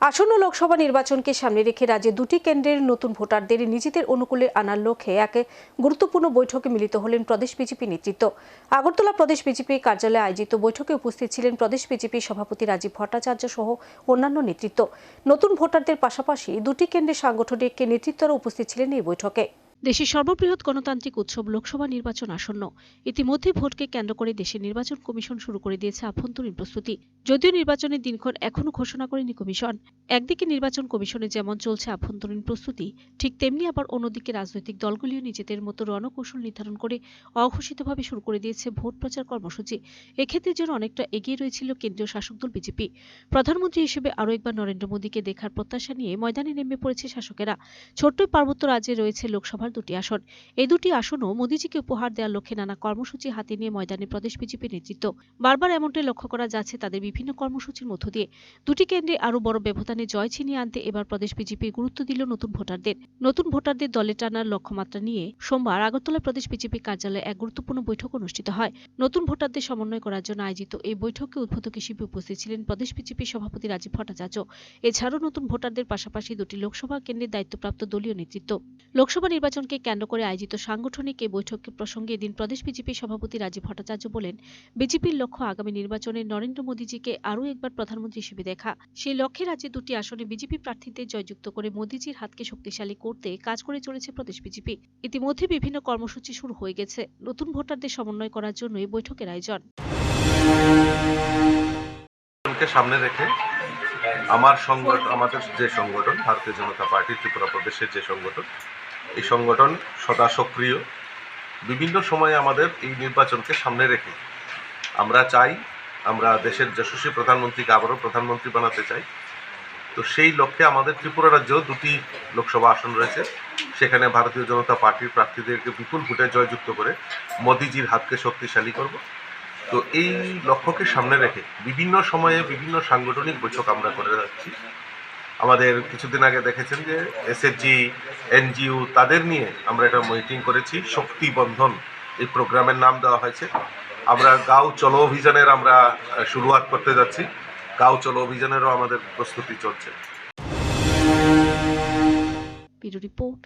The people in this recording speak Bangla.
আসন্ন লোকসভা নির্বাচনকে সামনে রেখে রাজ্যে দুটি কেন্দ্রের নতুন ভোটারদের নিজেদের অনুকূলে আনার লক্ষ্যে এক গুরুত্বপূর্ণ বৈঠকে মিলিত হলেন প্রদেশ বিজেপি নেতৃত্ব। আগরতলা প্রদেশ বিজেপি কার্যালয়ে আয়োজিত বৈঠকে উপস্থিত ছিলেন প্রদেশ বিজেপি সভাপতি রাজীব ভট্টাচার্য সহ অন্যান্য নেতৃত্ব। নতুন ভোটারদের পাশাপাশি দুটি কেন্দ্রের সাংগঠনিক নেতৃত্বরা উপস্থিত ছিলেন এই বৈঠকে। দেশের সর্ববৃহৎ গণতান্ত্রিক উৎসব লোকসভা নির্বাচন আসন্ন। ইতিমধ্যে ভোটকে কেন্দ্র করে দেশের নির্বাচন কমিশন শুরু করে দিয়েছে আভ্যন্তরীণ প্রস্তুতি। যদিও নির্বাচনের দিনক্ষণ এখনও ঘোষণা করেনি কমিশন। একদিকে নির্বাচন কমিশনে যেমন চলছে আভ্যন্তরীণ প্রস্তুতি, ঠিক তেমনি আবার অন্যদিকে রাজনৈতিক দলগুলিও নিজেদের মতো রণকৌশল নির্ধারণ করে অঘোষিতভাবে শুরু করে দিয়েছে ভোট প্রচার কর্মসূচি। এক্ষেত্রে যেন অনেকটা এগিয়ে রয়েছিল কেন্দ্রীয় শাসক দল বিজেপি। প্রধানমন্ত্রী হিসেবে আরও একবার নরেন্দ্র মোদীকে দেখার প্রত্যাশা নিয়ে ময়দানে নেমে পড়েছে শাসকেরা। ছোট্ট পার্বত্য রাজ্যে রয়েছে লোকসভার দুটি আসন। এই দুটি আসনও মোদীজিকে উপহার দেওয়ার লক্ষ্যে নানা কর্মসূচি হাতে নিয়ে ময়দানে প্রদেশ বিজেপি নেতৃত্ব। বারবার এমনটাই লক্ষ্য করা যাচ্ছে তাদের বিভিন্ন কর্মসূচির মধ্য দিয়ে। দুটি কেন্দ্রে আরও বড় ব্যবধানে জয় ছিনিয়ে আনতে এবার প্রদেশ বিজেপি গুরুত্ব দিল নতুন ভোটারদের। নতুন ভোটারদের দলে টানার লক্ষ্যমাত্রা নিয়ে সোমবার আগরতলা প্রদেশ বিজেপি কার্যালয়ে এক গুরুত্বপূর্ণ বৈঠক অনুষ্ঠিত হয়। নতুন ভোটারদের সমন্বয় করার জন্য আয়োজিত এই বৈঠকে উদ্বোধক হিসেবে উপস্থিত ছিলেন প্রদেশ বিজেপি সভাপতি রাজীব ভট্টাচার্য। এছাড়াও নতুন ভোটারদের পাশাপাশি দুটি লোকসভা কেন্দ্রের দায়িত্বপ্রাপ্ত দলীয় নেতৃত্ব। লোকসভা নির্বাচনকে কেন্দ্র করে আয়োজিত সাংগঠনিক এই বৈঠক প্রসঙ্গে এদিন প্রদেশ বিজেপি সভাপতি রাজীব ভট্টাচার্য বলেন, বিজেপির লক্ষ্য আগামী নির্বাচনে নরেন্দ্র মোদীজিকে আরও একবার প্রধানমন্ত্রী হিসেবে দেখা। সেই লক্ষ্যে রাজ্যে দুটি আসনে বিজেপি প্রার্থীদের জয়যুক্ত করে মোদীজির হাতকে শক্তিশালী করতে কাজ করে চলেছে প্রদেশ বিজেপি। ইতিমধ্যে বিভিন্ন কর্মসূচি শুরু হয়ে গেছে। নতুন ভোটারদের সমন্বয় করার জন্য এই বৈঠকের আয়োজন। সামনে রেখে আমার সংগঠন, আমাদের যে সংগঠন, ভারতীয় জনতা পার্টি, ত্রিপুরা প্রদেশের যে সংগঠন এই সংগঠন সদা সক্রিয়। বিভিন্ন সময়ে আমাদের এই নির্বাচনকে সামনে রেখে আমরা চাই, আমরা দেশের যশস্বী প্রধানমন্ত্রীকে আবারও প্রধানমন্ত্রী বানাতে চাই। তো সেই লক্ষ্যে আমাদের ত্রিপুরা রাজ্যেও দুটি লোকসভা আসন রয়েছে। সেখানে ভারতীয় জনতা পার্টির প্রার্থীদেরকে বিপুল ভোটে জয়যুক্ত করে মোদিজির হাতকে শক্তিশালী করব। তো এই লক্ষ্যকে সামনে রেখে বিভিন্ন সময়ে বিভিন্ন সাংগঠনিক বৈঠক আমরা করে যাচ্ছি। আমাদের কিছুদিন আগে দেখেছেন যে এসএসজি এনজিও তাদের নিয়ে আমরা একটা মিটিং করেছি, শক্তি বন্ধন। এই প্রোগ্রামের নাম দেওয়া হয়েছে। আমরা গাঁও চলো অভিযানের আমরা শুরুয়াত করতে যাচ্ছি। গাঁও চলো অভিযানেরও আমাদের প্রস্তুতি চলছে। রিপোর্ট